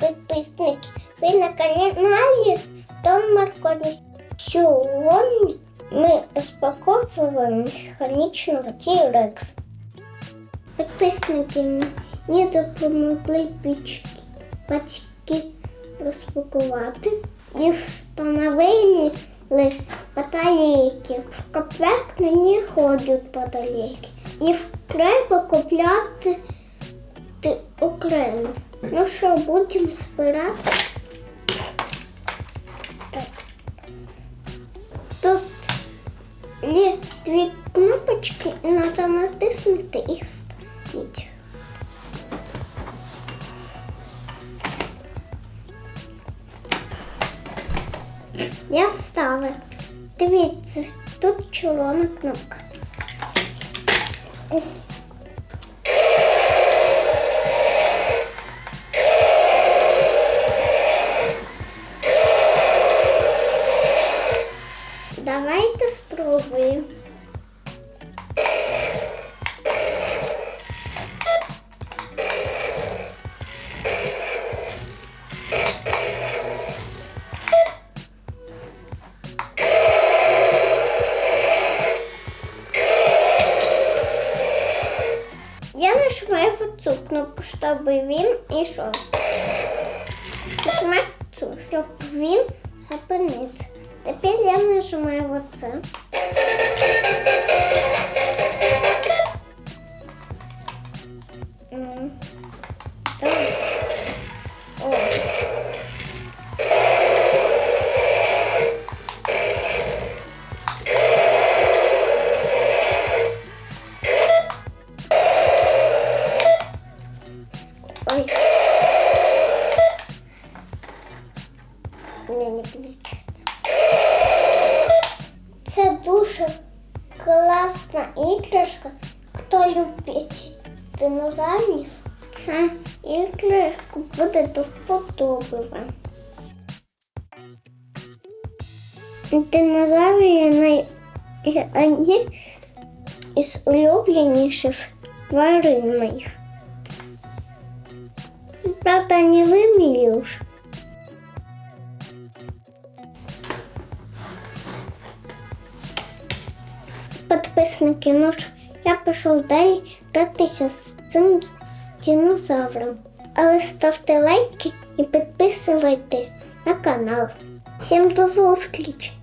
підписники! Ви на каналі Том Марконіс. Сьогодні ми розпаковуємо механічного T-Rex. Підписники мені допомогли пічки, батьки розпакувати і встановили батарейки. В комплект не ходять батарейки. Їх треба купляти ти окремо. Ну що, будемо збирати. Так. Тут є дві кнопочки, і треба натиснути і вставити. Я вставив. Дивіться, тут червона кнопка. Я нажимаю вот эту кнопку, щоб він ішов. Нажимаю цю, чтобы він зупинився. Теперь я нажимаю вот це. Не, не получается. Це дуже класна іграшка. Хто любить динозаврів, це іграшка буде до вподоби вам. Динозаври най... із улюбленіших тварин моїх. Правда, не вимілі Підписники, ну що, я пішов далі гратися з цим динозавром. Але ставте лайки і підписуйтесь на канал. Всім до зустрічі!